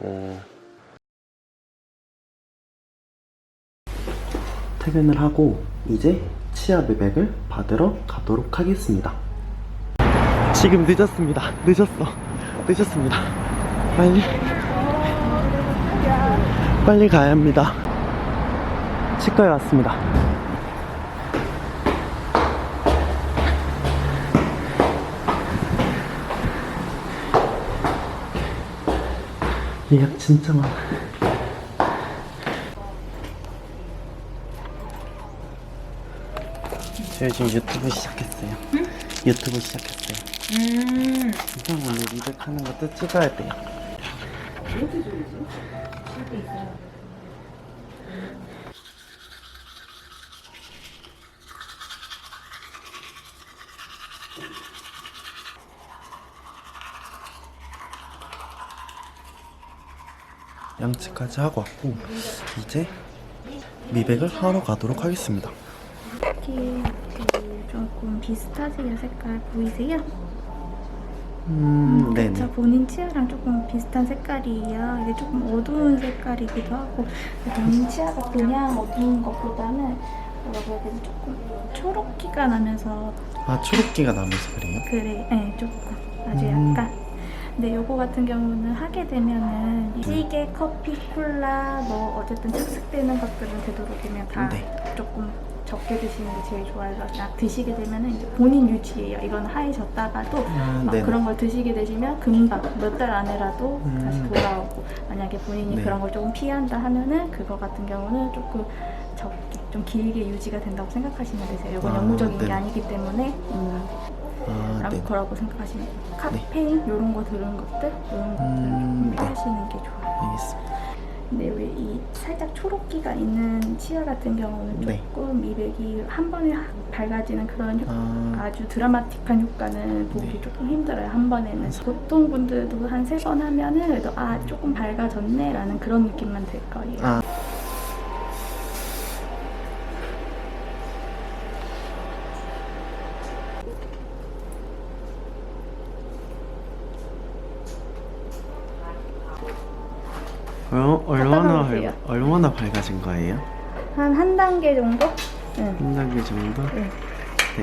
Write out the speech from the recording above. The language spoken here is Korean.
어. 퇴근을 하고 이제 치아 미백을 받으러 가도록 하겠습니다. 지금 늦었습니다. 늦었어. 늦었습니다. 빨리 빨리 가야 합니다. 치과에 왔습니다. 예약 진짜 많아. 저희 지금 유튜브 시작했어요. 유튜브 시작했어요. 음. 진짜 오늘 리백 하는 것도 찍어야 돼요. 양치까지 하고 왔고 이제 미백을 하러 가도록 하겠습니다. 이게 그 조금 비슷하세요 색깔 보이세요? 음, 그쵸 네네. 본인 치아랑 조금 비슷한 색깔이에요 이게 조금 어두운 색깔이기도 하고 본인 치아가 그냥 어두운 것보다는 뭐라고 해야 되지 조금 초록기가 나면서 아 초록기가 나면서 그래요? 그래 네 조금 아주 음. 약간 근데 요거 같은 경우는 하게 되면은 이 찌개, 커피, 콜라 뭐 어쨌든 착색되는 것들은 되도록이면 다 네. 조금 적게 드시는 게 제일 좋아요. 약 드시게 되면은 이제 본인 유지예요. 이건 하얘졌다가도 아, 막 네네. 그런 걸 드시게 되시면 금방 몇 달 안에라도 음. 다시 돌아오고 만약에 본인이 네. 그런 걸 조금 피한다 하면은 그거 같은 경우는 조금 적게 좀 길게 유지가 된다고 생각하시면 되세요. 이건 아, 영구적인 게 네. 아니기 때문에 음, 아, 라고 네. 거라고 생각하시면 돼요. 카페인 이런 거 들은 것들 이런 것들 음, 좀 네. 피하시는 게 좋아요. 알겠습니다. 근데 왜 이 살짝 초록기가 있는 치아 같은 경우는 네. 조금 미백이 한 번에 확 밝아지는 그런 효, 아, 아주 드라마틱한 효과는 보기 네. 조금 힘들어요 한 번에는 보통 분들도 한 세 번 하면은 그래도 아 조금 밝아졌네 라는 그런 느낌만 들 거예요 아. 어, 얼마나 밝, 얼마나 밝아진 거예요? 한 한 단계 정도? 응. 한 단계 정도? 네.